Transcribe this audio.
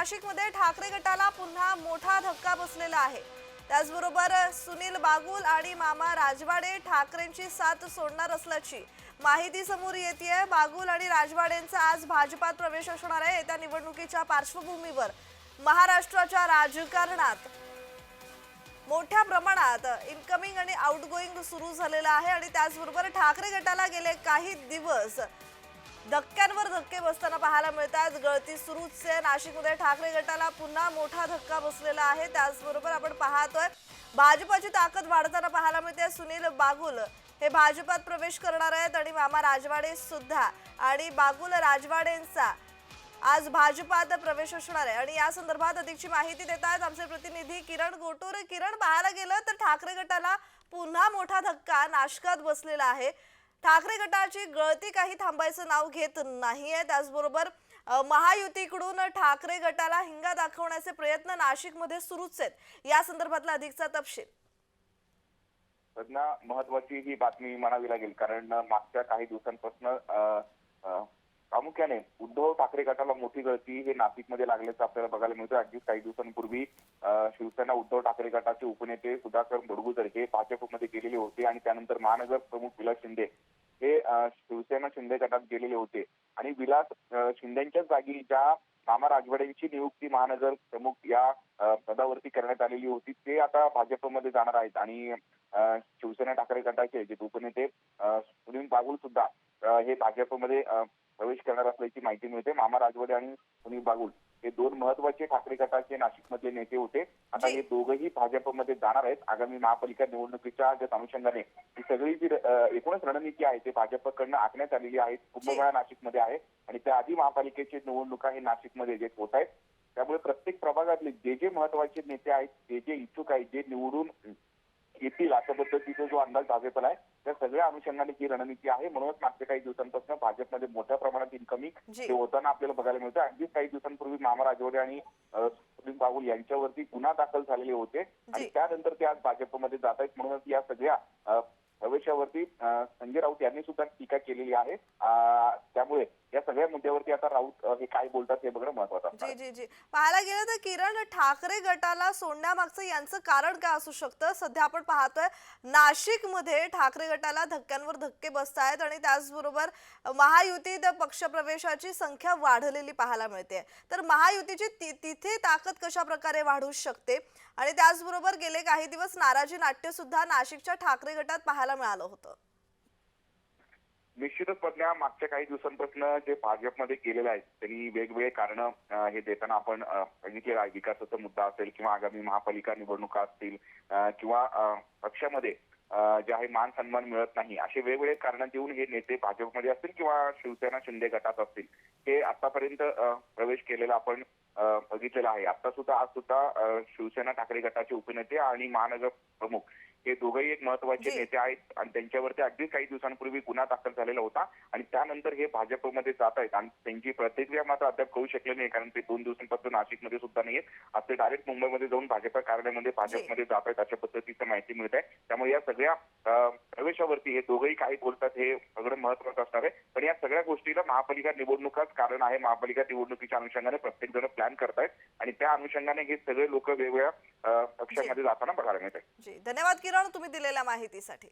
नाशिकमध्ये ठाकरे गटाला पुन्हा मोठा धक्का बसलेला आहे. त्याचबरोबर सुनील बागुल आणि मामा राजवाडे ठाकरेंची साथ सोडणार असल्याची माहिती समोर येते बागुल आणि राजवाडेंचा आज भाजपात प्रवेश असणार आहे. येत्या निवडणुकीच्या पार्श्वभूमीवर महाराष्ट्राच्या राजकारणात मोठ्या प्रमाणात इनकमिंग आणि आउटगोईंग सुरू झालेलं आहे. आणि त्याचबरोबर ठाकरे गटाला गेले काही दिवस धक्क्यांवर धक्के बसताना पाहायला मिळतात. गळती सुरूच आहे. नाशिकमध्ये ठाकरे गटाला पुन्हा मोठा धक्का बसलेला आहे. त्याचबरोबर आपण पाहतोय भाजपाची ताकद वाढताना पाहायला मिळते. सुनील बागुल हे भाजपात प्रवेश करणार आहेत आणि मामा राजवाडे सुद्धा. आणि बागुल राजवाडेंचा आज भाजपात प्रवेश असणार आहे. आणि या संदर्भात अधिकची माहिती देत आहेत आमचे प्रतिनिधी किरण गोटूर. किरण पाहायला गेलं तर ठाकरे गटाला पुन्हा मोठा धक्का नाशकात बसलेला आहे. ठाकरे गटाची गळती काही थांबायचं नाव घेत नाहीये. त्याचबरोबर महायुतीकडून ठाकरे गटाला हिंगा दाखवण्याचे प्रयत्न नाशिकमध्ये सुरूच आहेत. या संदर्भातला अधिकचा तपशील. महत्वाची ही बातमी म्हणावी लागेल. कारण मागच्या काही दिवसांपासून प्रामुख्याने उद्धव ठाकरे गटाला मोठी गळती हे नाशिकमध्ये लागल्याचं आपल्याला बघायला मिळतं. अगदीच काही दिवसांपूर्वी शिवसेना उद्धव ठाकरे गटाचे उपनेते सुधाकर मुडगुजर हे भाजपमध्ये गेलेले होते आणि त्यानंतर महानगर प्रमुख विलास शिंदे हे शिवसेना शिंदे गटात गेलेले होते. आणि विलास शिंदेच्याच जागी ज्या मामा राजवाड्यांची नियुक्ती महानगर प्रमुख या पदावरती करण्यात आलेली होती ते आता भाजपमध्ये जाणार आहेत. आणि शिवसेना ठाकरे गटाचे जे उपनेते सुनील बागुल सुद्धा हे भाजपमध्ये प्रवेश करणार असल्याची माहिती मिळते. मामा राजवाडे आणि सुनील बागुल हे दोन महत्त्वाचे ठाकरे गटाचे नाशिकमधले नेते होते. आता. हे दोघंही भाजपमध्ये जाणार आहेत. आगामी महापालिका निवडणुकीच्या ज्या अनुषंगाने ही सगळी जी एकूणच रणनीती आहे ते भाजपकडनं आखण्यात आलेली आहे. कुंभमेळा नाशिकमध्ये आहे. आणि त्याआधी महापालिकेची निवडणुका हे नाशिकमध्ये जे होत आहेत त्यामुळे प्रत्येक प्रभागातले जे जे महत्त्वाचे नेते आहेत जे जे इच्छुक आहेत जे निवडून येतील अशा पद्धतीचा जो अंदाज भाजपला आहे त्या सगळ्या अनुषंगाने ही रणनीती आहे. म्हणूनच मागच्या काही दिवसांपासून भाजपमध्ये मोठ्या प्रमाणात इनकमिंग. हे होताना आपल्याला बघायला मिळतं अगदीच काही दिवसांपूर्वी मामा राजवाडे आणि सुनील बाबुल यांच्यावरती गुन्हा दाखल झालेले होते. आणि. त्यानंतर ते आज भाजपमध्ये जात आहेत. म्हणूनच या सगळ्या प्रवेशावरती संजय राऊत यांनी सुद्धा टीका केलेली आहे. त्यामुळे या सगळ्या मुद्द्यावरती आता राऊत हे काय बोलतात हे बघणं महत्वाचं जी जी जी. पाहायला गेलं तर किरण ठाकरे गटाला सोडण्यामागचं यांचं कारण काय असू शकतं? सध्या आपण पाहतोय नाशिकमध्ये ठाकरे गटाला धक्क्यांवर धक्के बसतायत आणि त्याचबरोबर महायुतीत पक्षप्रवेशाची संख्या वाढलेली पाहायला मिळते. तर महायुतीची ति- तिथे ताकद कशा प्रकारे वाढू शकते? आणि त्याचबरोबर गेले काही दिवस नाराजी नाट्य सुद्धा नाशिकच्या ठाकरे गटात पाहायला मिळालं होतं. निश्चितच पडल्या मागच्या काही दिवसांपासून जे भाजपमध्ये गेलेले आहेत त्यांनी वेगवेगळे कारण हे देताना आपण अ, आहे. विकासाचा मुद्दा असेल किंवा आगामी महापालिका निवडणुका असतील किंवा पक्षामध्ये जे आहे मान सन्मान मिळत नाही असे वेगवेगळे कारण देऊन हे नेते भाजपमध्ये असतील किंवा शिवसेना शिंदे गटात असतील हे आतापर्यंत प्रवेश केलेला आपण बघितलेलं बघितलेला आहे. आता सुद्धा आज सुद्धा शिवसेना ठाकरे गटाचे उपनेते आणि महानगर प्रमुख हे दोघंही एक महत्त्वाचे. नेते आहेत आणि त्यांच्यावरती अगदी काही दिवसांपूर्वी गुन्हा दाखल झालेला होता आणि त्यानंतर हे भाजपमध्ये जात आहेत आणि त्यांची प्रतिक्रिया मात्र अद्याप कळू शकली नाही कारण ते दोन दिवसांपासून नाशिकमध्ये सुद्धा नाहीये आज ते डायरेक्ट मुंबईमध्ये जाऊन भाजप कार्यालयामध्ये भाजपमध्ये जात आहेत अशा पद्धतीचं माहिती मिळत आहे. त्यामुळे या सगळ्या प्रवेशावरती हे दोघंही काय बोलतात हे सगळं महत्वाचं असणार आहे. पण या सगळ्या गोष्टीला महापालिका निवडणुकाच कारण आहे. महापालिका निवडणुकीच्या अनुषंगाने प्रत्येक जण प्लॅन करतायत आणि त्या अनुषंगाने हे सगळे लोक वेगवेगळ्या पक्षांमध्ये जाताना बघायला मिळत आहेत जी. धन्यवाद किरण तुम्ही दिलेल्या माहितीसाठी.